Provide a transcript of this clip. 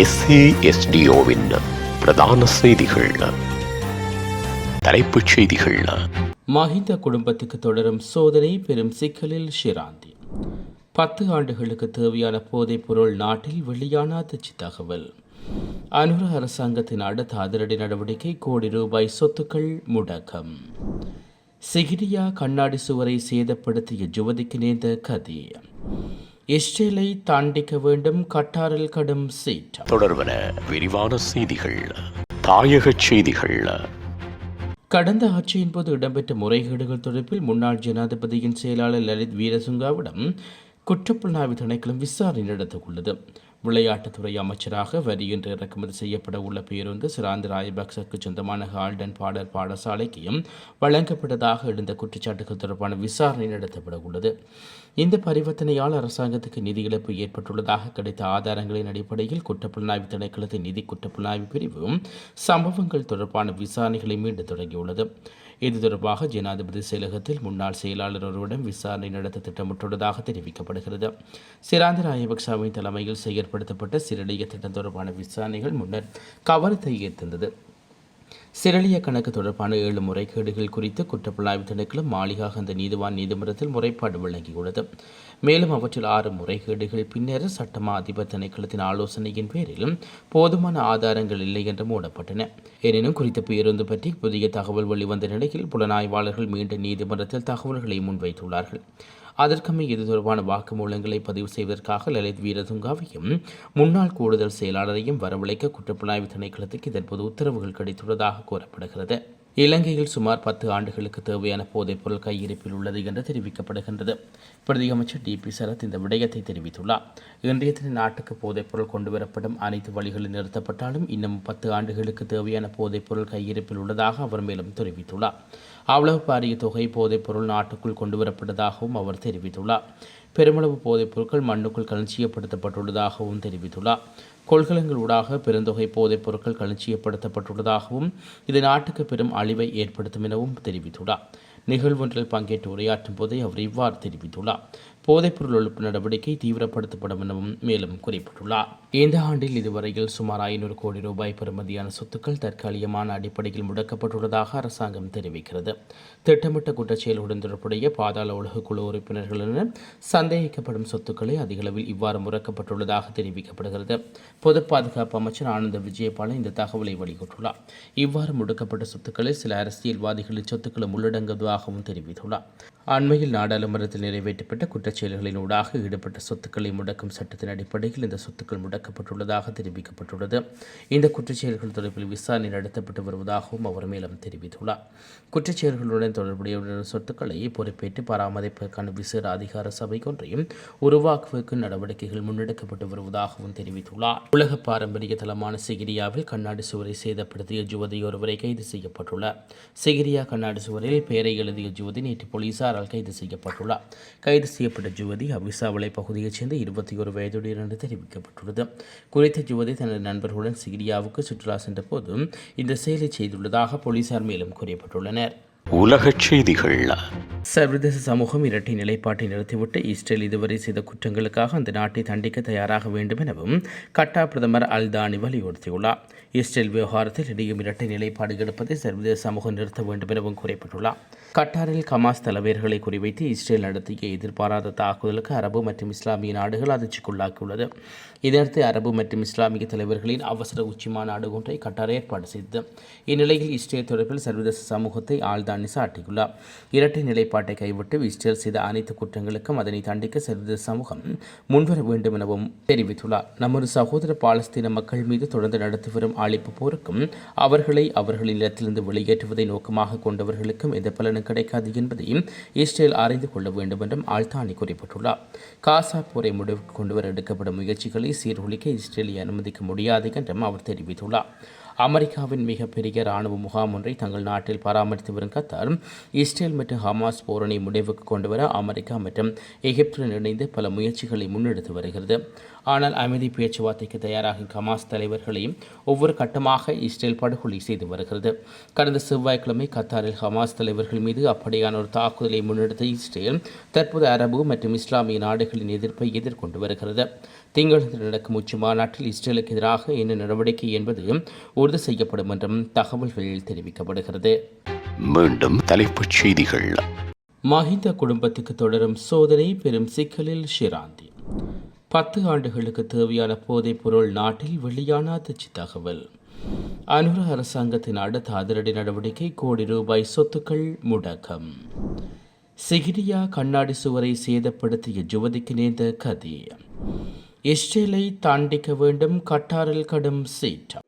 எஸ்ஏஎஸ்டிஓவின் பிரதான செய்திகள். தலைப்புச் செய்திகள். மஹிந்த குடும்பத்துக்கு தொடரும் சோதனை பெரும் சிக்கலில் ஷிராந்தி பத்து ஆண்டுகளுக்கு தேவையான போதைப் பொருள் நாட்டில் வெளியான அதிர்ச்சி தகவல். அனுர அரசாங்கத்தின் அடுத்த அதிரடி நடவடிக்கை கோடி ரூபாய் சொத்துக்கள் முடக்கம். சிகிரியா கண்ணாடி சுவரை சேதப்படுத்திய ஜுவதிக்கு நேர்ந்த கதி. இஸ்ரேலை தாண்டிக்க வேண்டும் கட்டாரில் கடும் சீற்றம். தொடர்வன விரிவான செய்திகள் தாயகச் செய்திகள். கடந்த ஆட்சியின் போது இடம்பெற்ற முறைகேடுகள் தொடர்பில் முன்னாள் ஜனாதிபதியின் செயலாளர் லலித் வீரசுங்காவிடம் குற்றப்புலனாய்வு திணைக்களம் விசாரணை நடத்த உள்ளது விளையாட்டுத்துறை அமைச்சராக வரி என்று இறக்குமதி செய்யப்பட உள்ள பேருந்து சிராந்த ராஜபக்சக்கு சொந்தமான ஹால்டன் பாடர் பாடசாலைக்கும் வழங்கப்பட்டதாக எழுந்த குற்றச்சாட்டுகள் தொடர்பான விசாரணை நடத்தப்பட உள்ளது இந்த பரிவர்த்தனையால் அரசாங்கத்துக்கு நிதி இழப்பு ஏற்பட்டுள்ளதாக கிடைத்த ஆதாரங்களின் அடிப்படையில் குற்றப்புலனாய்வு திணைக்களத்தின் நிதி குற்றப்புலனாய்வு பிரிவு சம்பவங்கள் தொடர்பான விசாரணைகளை மீண்டும் தொடங்கியுள்ளது. இது தொடர்பாக ஜனாதிபதி செயலகத்தில் முன்னாள் செயலாளர் ஒருவரிடம் விசாரணை நடத்த திட்டமிட்டுள்ளதாக தெரிவிக்கப்படுகிறது. சிராந்த ராயபக்சாவின் தலைமையில் செயற்படுத்தப்பட்ட சிறுநீக திட்டம் தொடர்பான விசாரணைகள் முன்னர் கவனத்தை ஈர்த்திருந்தது. சிரளிய கணக்கு தொடர்பான ஏழு முறைகேடுகள் குறித்து குற்றப்புலனாய்வு திணைக்களம் மாளிகாக அந்த நீதிவான் நீதிமன்றத்தில் முறைப்பாடு வழங்கியுள்ளது. மேலும் அவற்றில் ஆறு முறைகேடுகள் பின்னர் சட்டமா அதிபர் திணைக்களத்தின் ஆலோசனையின் பேரிலும் போதுமான ஆதாரங்கள் இல்லை என்று மூடப்பட்டன. எனினும் குறித்த பேருந்து பற்றி புதிய தகவல் வெளிவந்த நிலையில் புலனாய்வாளர்கள் மீண்டும் நீதிமன்றத்தில் தகவல்களை முன்வைத்துள்ளார்கள். அதற்குமே இது தொடர்பான வாக்குமூலங்களை பதிவு செய்வதற்காக லலித் வீரதுங்காவையும் முன்னாள் கூடுதல் செயலாளரையும் வரவழைக்க குற்றப்புலனாய்வு திணைக்களத்துக்கு இதன்போது உத்தரவுகள் கிடைத்துள்ளதாக கூறப்படுகிறது. இலங்கையில் சுமார் பத்து ஆண்டுகளுக்கு தேவையான போதைப்பொருள் கையிருப்பில் உள்ளது என்று தெரிவிக்கப்படுகின்றது. பிரதியமைச்சர் டி பி சரத் இந்த விடயத்தை தெரிவித்துள்ளார். இன்றைய தின நாட்டுக்கு போதைப்பொருள் கொண்டுவரப்படும் அனைத்து வழிகளில் நிறுத்தப்பட்டாலும் இன்னும் பத்து ஆண்டுகளுக்கு தேவையான போதைப்பொருள் கையிருப்பில் உள்ளதாக அவர் மேலும் தெரிவித்துள்ளார். அவ்வளவு பாரிய தொகை போதைப்பொருள் நாட்டுக்குள் கொண்டுவரப்பட்டதாகவும் அவர் தெரிவித்துள்ளார். பெருமளவு போதைப் பொருட்கள் மண்ணுக்குள் களஞ்சியப்படுத்தப்பட்டுள்ளதாகவும் தெரிவித்துள்ளார். கொள்கலங்கள் ஊடாக பெருந்தொகை போதைப் பொருட்கள் களஞ்சியப்படுத்தப்பட்டுள்ளதாகவும் இது நாட்டுக்கு பெரும் அழிவை ஏற்படுத்தும் எனவும் தெரிவித்துள்ளார். நிகழ்வொன்றில் பங்கேற்று உரையாற்றும் போதே அவர் இவ்வாறு தெரிவித்துள்ளார். போதைப்பொருள் ஒழிப்பு நடவடிக்கை தீவிரப்படுத்தப்படும் எனவும் மேலும் குறிப்பிட்டுள்ளார். இந்த ஆண்டில் இதுவரையில் சுமார் ஐநூறு கோடி ரூபாய் பெறுமதியான சொத்துக்கள் தற்காலிகமான அடிப்படையில் முடக்கப்பட்டுள்ளதாக அரசாங்கம் தெரிவிக்கிறது. திட்டமிட்ட குற்றச்செயலுடன் தொடர்புடைய பாதாள உலக குழு உறுப்பினர்களுடன் சந்தேகிக்கப்படும் சொத்துக்களை அதிகளவில் இவ்வாறு முடக்கப்பட்டுள்ளதாக தெரிவிக்கப்படுகிறது. பொது பாதுகாப்பு அமைச்சர் ஆனந்த விஜயபால இந்த தகவலை வெளியிட்டுள்ளார். இவ்வாறு முடக்கப்பட்ட சொத்துக்களில் சில அரசியல்வாதிகளின் சொத்துக்களும் உள்ளடங்குவதாகவும் தெரிவித்துள்ளார் அண்மையில் நாடாளுமன்றத்தில் நிறைவேற்றப்பட்ட குற்றச்செயல்களின் ஊடாக ஈடுபட்ட சொத்துக்களை முடக்கும் சட்டத்தின் அடிப்படையில் இந்த சொத்துக்கள் முடக்கப்பட்டுள்ளதாக தெரிவிக்கப்பட்டுள்ளது. இந்த குற்றச்செயல்கள் தொடர்பில் விசாரணை நடத்தப்பட்டு வருவதாகவும் அவர் மேலும் தெரிவித்துள்ளார். குற்றச்செயல்களுடன் தொடர்புடைய சொத்துக்களை பொறுப்பேற்று பராமரிப்பதற்கான விசேட அதிகார சபை ஒன்றையும் உருவாக்குவதற்கு நடவடிக்கைகள் முன்னெடுக்கப்பட்டு வருவதாகவும் தெரிவித்துள்ளார். உலக பாரம்பரிய தலமான சிகிரியாவில் கண்ணாடி சுவரை சேதப்படுத்திய ஜுவதி ஒருவரை கைது செய்யப்பட்டுள்ளார். சிகிரியா கண்ணாடி சுவரில் பெயரை எழுதிய ஜுவதி நேற்று போலீசாரால் கைது செய்யப்பட்டுள்ளார். கைது செய்யப்பட்ட ஜுவதி அவிசாவளை பகுதியைச் சேர்ந்த இருபத்தி ஒரு வயதுடையர் என்று தெரிவிக்கப்பட்டுள்ளது. குறித்த ஜுவதி தனது நண்பர்களுடன் சிகிரியாவுக்கு சுற்றுலா சென்ற போது இந்த செயலை செய்துள்ளதாக போலீசார் மேலும் கூறியப்பட்டுள்ளனர். உலகச் செய்திகள். சர்வதேச சமூகம் இரட்டை நிலைப்பாட்டை நிறுத்திவிட்டு இஸ்ரேல் இதுவரை செய்த குற்றங்களுக்காக அந்த நாட்டை தண்டிக்க தயாராக வேண்டும் எனவும் கட்டா பிரதமர் அல்தானி வலியுறுத்தியுள்ளார். இஸ்ரேல் விவகாரத்தில் இடையும் இரட்டை நிலைப்பாடு எடுப்பதை சர்வதேச சமூகம் நிறுத்த வேண்டும் எனவும் குறிப்பிட்டுள்ளார். கட்டாரில் கமாஸ் தலைவர்களை குறிவைத்து இஸ்ரேல் நடத்திய எதிர்பாராத தாக்குதலுக்கு அரபு மற்றும் இஸ்லாமிய நாடுகள் அதிர்ச்சிக்குள்ளாக்கியுள்ளது. இதனையடுத்து அரபு மற்றும் இஸ்லாமிய தலைவர்களின் அவசர உச்சி மாநாடு ஒன்றை கட்டார் ஏற்பாடு செய்தது. இந்நிலையில் இஸ்ரேல் தொடர்பில் சர்வதேச சமூகத்தை ஆழ்தான் சாட்டியுள்ளார் இரட்டை நிலைப்பாட்டை கைவிட்டு இஸ்ரேல் செய்த அனைத்து குற்றங்களுக்கும் அதனை தண்டிக்க சர்வதேச சமூகம் முன்வர வேண்டும் எனவும் தெரிவித்துள்ளார். நமது சகோதர பாலஸ்தீன மக்கள் மீது தொடர்ந்து நடத்தி வரும் அழைப்பு போருக்கும் அவர்களை அவர்களின் இடத்திலிருந்து வெளியேற்றுவதை நோக்கமாக கொண்டவர்களுக்கும் எந்த பலனும் கிடைக்காது என்பதையும் இஸ்ரேல் அறிந்து கொள்ள வேண்டும் என்றும் ஆழ்தானி குறிப்பிட்டுள்ளார். காசா போரை முடிவுக்கு கொண்டுவர எடுக்கப்படும் முயற்சிகளை சீர்குலைக்க இஸ்ரேலை அனுமதிக்க முடியாது என்றும் அவர் தெரிவித்துள்ளார். அமெரிக்காவின் மிகப்பெரிய ராணுவ முகாம் ஒன்றை தங்கள் நாட்டில் பராமரித்து வரும் கத்தார் இஸ்ரேல் மற்றும் ஹமாஸ் போரணி முடிவுக்கு கொண்டுவர அமெரிக்கா மற்றும் எகிப்துடன் இணைந்து பல முயற்சிகளை முன்னெடுத்து வருகிறது. ஆனால் அமைதி பேச்சுவார்த்தைக்கு தயாராகும் ஹமாஸ் தலைவர்களையும் ஒவ்வொரு கட்டமாக இஸ்ரேல் படுகொலை செய்து வருகிறது. கடந்த செவ்வாய்க்கிழமை கத்தாரில் ஹமாஸ் தலைவர்கள் மீது அப்படியான ஒரு தாக்குதலை முன்னெடுத்த இஸ்ரேல் தற்போது அரபு மற்றும் இஸ்லாமிய நாடுகளின் எதிர்ப்பை எதிர்கொண்டு வருகிறது. திங்களத்தில் நடக்கும் உச்சி மாநாட்டில் இஸ்ரேலுக்கு எதிராக என்ன நடவடிக்கை என்பது உறுதி செய்யப்படும் என்றும் தகவல்களில் தெரிவிக்கப்படுகிறது. மீண்டும் தலைப்புச் செய்திகள். மஹிந்த குடும்பத்துக்கு தொடரும் சோதனை பெரும் சிக்கலில் ஷிராந்தி பத்து ஆண்டுகளுக்கு தேவையான போதைப் பொருள் நாட்டில் வெளியான அதிர்ச்சி தகவல். அனுர அரசாங்கத்தின் அடுத்த அதிரடி நடவடிக்கை கோடி ரூபாய் சொத்துக்கள் முடக்கம். சிகிரியா கண்ணாடி சுவரை சேதப்படுத்திய ஜுவதிக்கு நேர்ந்த கதி. இஸ்ரேலை தாண்டிக்க வேண்டும் கட்டாரில் கடும் சீற்றம்.